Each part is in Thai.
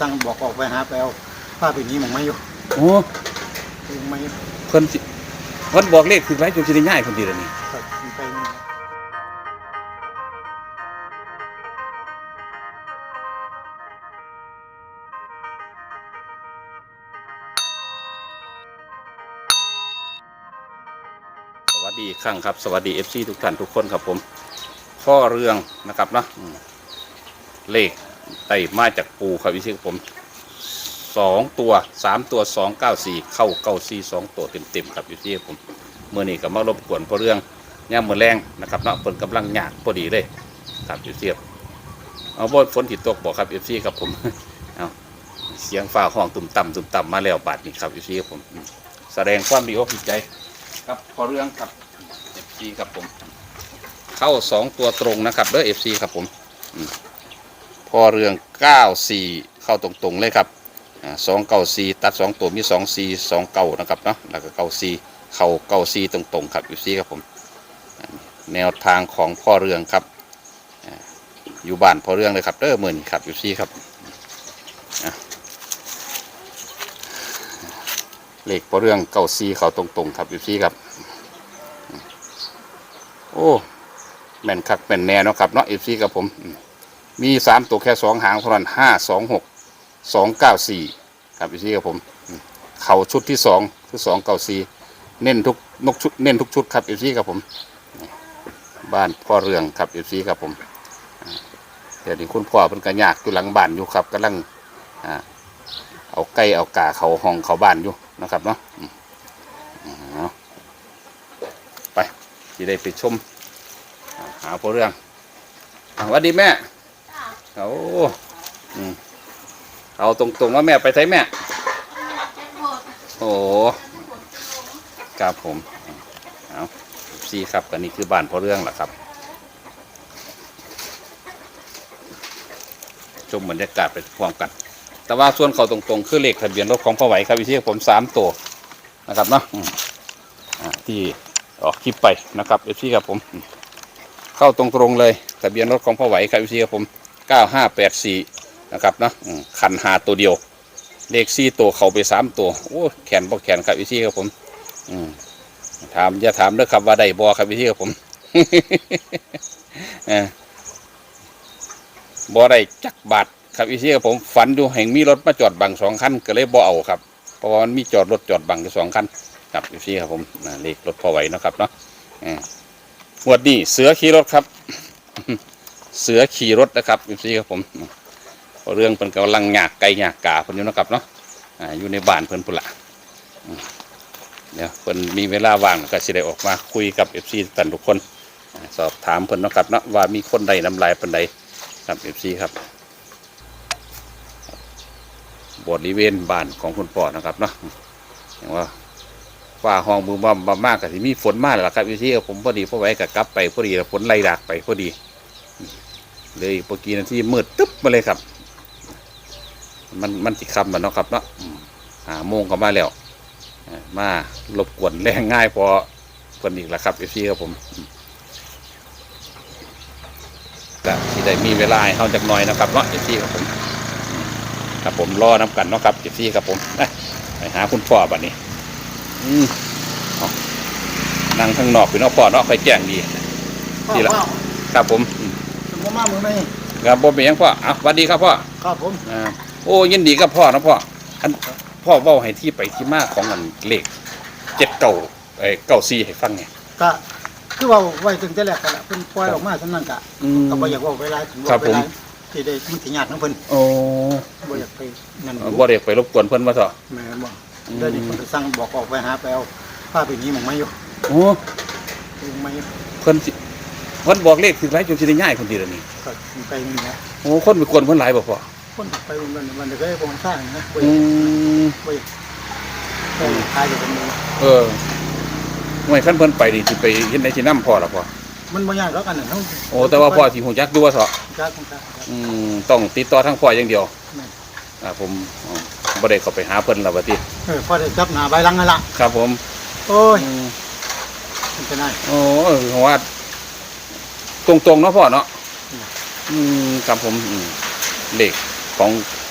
สั่งบอกออกไปหาไปเอาป้าไปนี้มองไม่อยู่โอ้มองไม่อยู่เพิ่นสิเพิ่นบอกเลขถึงไรจนสิได้ง่ายคนดีแล้วนี่ครับไปนี่สวัสดีอีกครั้งครับ สวัสดี FC ทุกท่านทุกคนครับผมข้อเรื่องนะครับเนาะอืมเลข ไต่มาจากปูครับวิชิครับผมสองตัวสามตัวสองเก้าสี่เข้าเก้าสี่สองตัวเต็มเต็มๆครับวิชิครับผมเมื่อนี้ก็มารบกวนเพราะเรื่องย่ามมือแรงนะครับเนาะเปิดกำลังหยากพอดีเลยครับวิชิครับเอาบนฝนติดตกบอกครับวิชิครับผมเอาเสียงฟ้าห้องตุ่มต่ำตุ่มต่ำมาแล้วบาดนี้ครับวิชิครับผม แสดงความดีอกดีใจครับพอเรื่องครับ FC ครับผม เข้าสองตัวตรงนะครับเด้อ FC ครับผมอืม พ่อเรื่อง 94 เข้าตรงๆเลยครับสองเก้าสี่ตัดสองตัวมีสองสี่สองเก้านะครับเนาะแล้วก็เก้าสี่เข้าเก้าสี่ตรงๆครับ FC ครับผมแนวทางของพ่อเรื่องครับอยู่บ้านพ่อเรื่องเลยครับเด้อมื่นครับ FC ครับเลขพ่อเรื่องเก้าสี่เข้าตรงๆครับ FC ครับโอ้แม่นคักแม่นแน่เนาะครับเนาะเอฟซีกับผม มีสามตัวแค่สองหางเท่านั้นห้าสองหกสองเก้าสี่ครับเอฟซีกับผมเข่าชุดที่สองคือสองเก้าสี่เน้นทุกนกชุดเน้นทุกชุดครับเอฟซีกับผม บ้านพ่อเรืองครับเอฟซีครับผมเดี๋ยวนี้คุณพ่อเป็นกระยากอยู่หลังบ้านอยู่ครับกำลังเอาไก่เอากาเขาห้องเขาบ้านอยู่นะครับเนาะไปที่ได้ไปชมหาพวเรื่องอ่าหวัสดีแม่ เอาเอาตรงๆว่าแม่ไปไทยแม่ โอ้ครับผม เอาซีครับกันนี้คือบ้านพอเรื่องแหละครับ ชมบรรยากาศไปพร้อมกัน แต่ว่าส่วนเขาตรงๆ คือเลขทะเบียนรถของพ่อไหวครับพี่ที่ผมสามตัวนะครับเนาะที่ออกคลิปไปนะครับเอฟซีครับผม เข้าตรงๆเลยทะเบียนรถของพ่อไหวครับเอฟซีครับผม 9584นะครับเนาะอืมคันหาตัวเดียว เลขสี่ตัวเขาไปสามตัว โอ้แขนบ่แขนครับเอฟซีครับผมอืถามอย่าถามเด้อครับว่าได้บอครับเอฟซีครับผมเออบอได้จักบาทครับเอฟซีครับผมฝันดูแห่งมีรถมาจอดบังสองคันก็เลยบอเอาครับเพราะว่ามันมีจอดรถจอดบังอยู่สองคันครับอยู่ที่ครับผมเลขรถพอไหวนะครับเนาะอ่าหมวดนี้เสือขี่รถครับ เสือขี่รถนะครับอยู่ที่ครับผมเรื่องเป็นกำลังหยากไก่หยากกาเพิ่นอยู่นาะครับเนาะอ่าอยู่ในบ้านเพิ่นพุละเดี๋ยวเพิ่นมีเวลาว่างก็สิได้ออกมาคุยกับเอฟซีท่านทุกคนสอบถามเพิ่นนะครับเนาะว่ามีคนใดน้ำลายเพิ่นใดครับเอฟซีครับบริเวณบ้านของคุณพ่อนะครับเนาะอย่างว่าว่าห้องมือบ่บ่มากกับที่มีฝนมากแหละครับอยู่ที่ผมพอดีพอไว้กับกลับไปพอดีฝนไล่ดักไปพอดี เลยเมื่อกี้นาทีมืดตึ๊บมาเลยครับ มันมันจิคำมันเนาะครับเนาะอืมหาโมงก็มาแล้วอ่ามารบกวนแรงง่ายพอคนอีกแล้วครับเอฟซีครับผมอืมก็ที่ได้มีเวลาให้เขาจักหน่อยนะครับเนาะเอฟซีครับผมอืมครับผมรอน้ำกันเนาะครับเอฟซีครับผมไปไปหาคุณพ่อบัดนี้อืมเอานั่งข้างนอกพี่น้องพ่อเนาะค่อยแจ้งดีพ่อนี่ล่ะพ่อครับผมอื มสมมติมามือไหมครับผมเป็นหยังพ่ออะสวัสดีครับพ่อครับผมอ่าโอ้ยินดีกับพ่อนะพ่ออันพ่อเว้าให้ที่ไปที่มาของอันเลขเจ็ดเก่าไอ้เก้าซีให้ฟังไงก็คือว่าไว้ตั้งแต่แรกกันละเพิ่นปล่อยออกมาสำนั้นกะอืมก็บ่อยากเว่าเวลาถึงครัว่าบเวผม ลาที่ได้มันสิยากนํเพิ่นโอ้บ่อยากไปนั่นบ่ได้ไปรบกวนเพิ่นมาเถอะแม่นบ่อืม เดี๋ยวนี้เพิ่นก็สั่งบอกออกไปหาไปเอาป้าไปนี้มองไม่อยู่โอ้มองไม่อยู่เพิ่นสิ เพิ่นบอกเลขถึงไรจนสิได้ง่ายคนดีแล้วนี่ก็ไปนี่นะโอ้คนไปกวนเพิ่นหลายบ่พ่อคนไปวันวันก็ได้บ่มันสร้างนะบ่ออืยากมบ่อยากไปทายอยู่กันนี้เออหน่วยขั้นเพิ่นไปนี่สิไปเฮ็ดในที่น้ำพ่อละพ่อมันบ่ยากหรอกอันนั้นเฮาโอ้แต่ว่าพ่อสิหูจักดูว่าเถอะจักจักจักอืมต้องติดต่อทางพ่ออย่างเดียวแม่น อ่าผมอ๋อบ่ได้เข้าไปหาเพิ่นแล้วว่าติเออพอได้จับหน้าใบหลังนั่นล่ะครับผม โอ้ยอืมมันจะได้โอ้เพราะว่า ตรงๆเนาะพ่อเนาะอืมอืมครับผมอืมเลขของ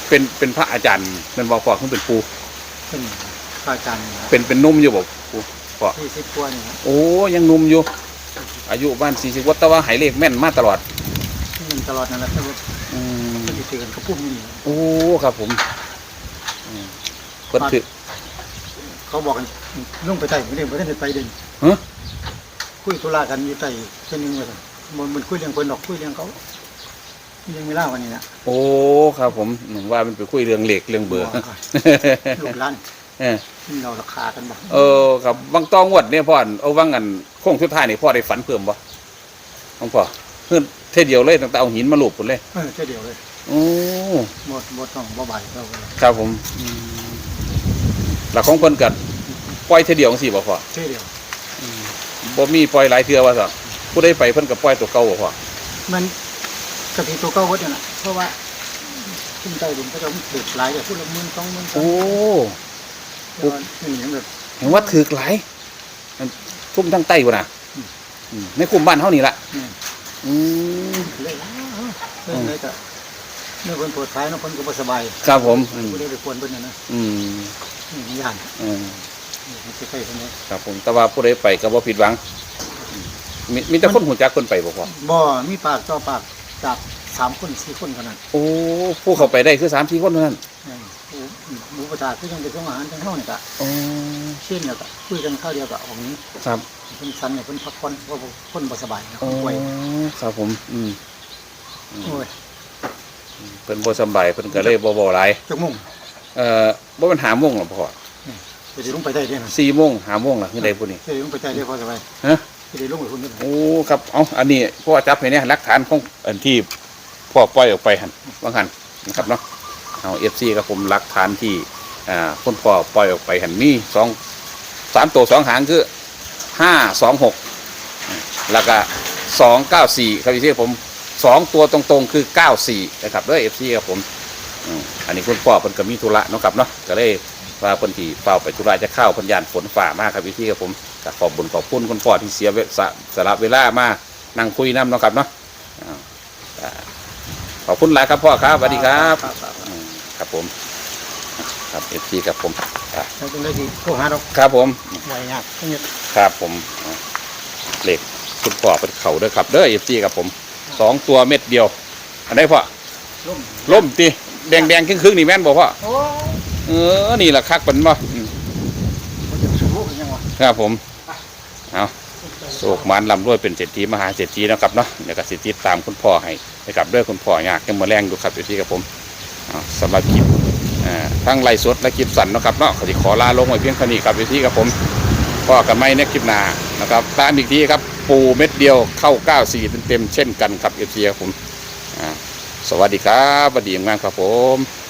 เป็นเป็นพระอาจารย์เป็นบอกพ่อขึ้นเป็นปูเป็นพระอาจารย์เป็นเป็นหนุ่มอยู่บอกปูพ่อที่สิบกว่านี่นะโอ้ยังหนุ่มอยู่ อายุบ้านสี่สิบวัตแต่ว่าใหายเลขแม่นมาตลอดที่มันตลอดนั่นแหละแต่ว่าอืมเพิ่นสิถือกันเขาพุ่มอยู่นี่โอ้ครับผมอืมเพิ่นถือ เขาบอกกันลงไปใต้ไม่ได้ไม่ได้ไปเด่นฮะ คุยธุระกันอยู่ใต้เส้นหนึงว่าซั่น มันมันคุยเรื่องคนดอกคุยเรื่องเขาเรื่องเวลาวันนี้นะโอ้ครับผมหนุ่มว่ามันไปคุยเรื่องเหล็กเรื่องเบอร์ลูกหลานเออที่เราราคากันบ่เออครับบางตองวดเนี่ยพ่ออันเอาว่างอันโค้งสุดท้ายนี่พ่อได้ฝันเพิ่มบ่ของพ่อเพิ่นเท่เดียวเลยตั้งแต่เอาหินมาลูบพุ่นเลยเออแค่เดียวเลยโอ้หมดหมดต้องบ่บ่ายเราเลยครับผมอืมหลักของเพิ่นกัปล่อยเท่เดียวจังซี่บ่พ่อแค่เดียวบ่มีปล่อยหลายเทื่อว่าซั่น ผู้ใดไปเพิ่นก็ปล่อยตัวเก่าบ่พ่อมันกะทิตัวเก้าวัดนี่แหละเพราะว่าขึ้นใต้ดินก็จะเดือดหลายกับพูดละหมื่นสองหมื่นสาโอ้มแต่ว่านี่อย่างแบบเห็นว่าถึกหลายมันทุ่มทั้งใต้พุ่นน่ะอืมอืมในกลุ่มบ้านเฮานี่ล่ะนี่อืมเลยเรื่องเลยก็เมื่อคนปวดท้ายเนาะคนก็บ่สบายครับผมอืมบ่ได้ไปควรเพิ่นน่ะนะอืมนี่ย่านอืม นี่มันสิใกล้เพิ่นเลยครับผมแต่ว่าผู้ใดไปก็บ่ผิดหวัง มีมีแต่คนหูจักคนไปบ่พ่อบ่ มีปากต่อปากจากสามคนสี่คนขนาดโอ้ผู้เข้าไปได้คือ3 4คนเท่านั้นนี่หมูประทาคือยังไปส่งอาหารทางเฮานี่ก็อ๋อเช่นแล้วก็คุยกันข้าวเดียวก็ออกนี้ครับเพิ่นสันเนี่ยเพิ่นพักผ่อนเพราะว่าคนบ่สบายนะอ๋อป่วยครับผมอืมอืมโอ้ยเพิ่นบ่สำบายเพิ่นก็เลยบ่เว้าหลายจักมุ่งเอ่อบ่มันหาโมงหรอพ่อจะได้ลงไปได้เด้นะ4โมง5โมงล่ะคือใดผู้นี้จะได้ลงไปได้ได้พอสบายฮะ จะได้ลงไปคุณด้โอ้ครับเอาอันนี้พ่อจับให้เนี่ยหลักฐานของอันที่พ่อปล่อยออกไปหันว่าหันนะครับเนาะเอาเอฟซีกับผมหลักฐานที่อ่าคนพ่อปล่อยออกไปหันมีสองสามตัวสองหางคือห้าสองหกแล้วก็สองเก้าสี่ครับพี่ผมสองตัวตรงๆคือเก้าสี่นะครับด้วยเอฟซีกับผม อืมอันนี้คุณพ่อเพิ่นก็มีธุระเนาะครับเนาะก็เลยว่าเพิ่นที่เฝ้าไปธุระจะเข้าเพันยานฝนฝ่ามากครับพี่ที่กับผมก็ขอบบุญขอบคุณคุณพ่อที่เสียเวสะสละเวลามานั่งคุยน้ำเนาะครับเนาะอ่าอ่าขอบคุณหลายครับพ่อครับสวัสดีครับครับครับอืมครับผมครับเอฟซีครับผมอ่าเราจึงได้ที่โทรหาเราครับผมไว้ยากเนี่ยครับผมอ่าเหล็กคุณพ่อเป็นเข่าเด้อครับเด้อเอฟซีครับผมสองตัวเม็ดเดียว อันได้พ่อล่มล่มตี แดงแดงๆครึ่งครึ่งๆนี่แม่นบอกพ่อโอ้เออนี่แหละคักเป็นบ่อืมมันจะสูงกันยังวะครับผมเอาโศกมันลำรวยเป็นเศรษฐีมหาเศรษฐีเนาะครับเนาะเดี๋ยวก็สิติดตามคุณพ่อให้นะครับด้วยคุณพ่ออยากจะมาแรงดูครับอยู่ที่กับผมเอาสำหรับคลิปอ่าทั้งไลฟ์สดและคลิปสั่นเนาะครับเนาะขอที่ขอลาลงไว้เพียงเท่านี้ครับอยู่ที่กับผมพ่อกันไม่ในคลิปหน้านะครับตามอีกทีครับปูเม็ดเดียวเข้า 94 เต็มๆเช่นกันครับเอฟซีครับผมอ่า สวัสดีครับสวัสดีมงานครับผม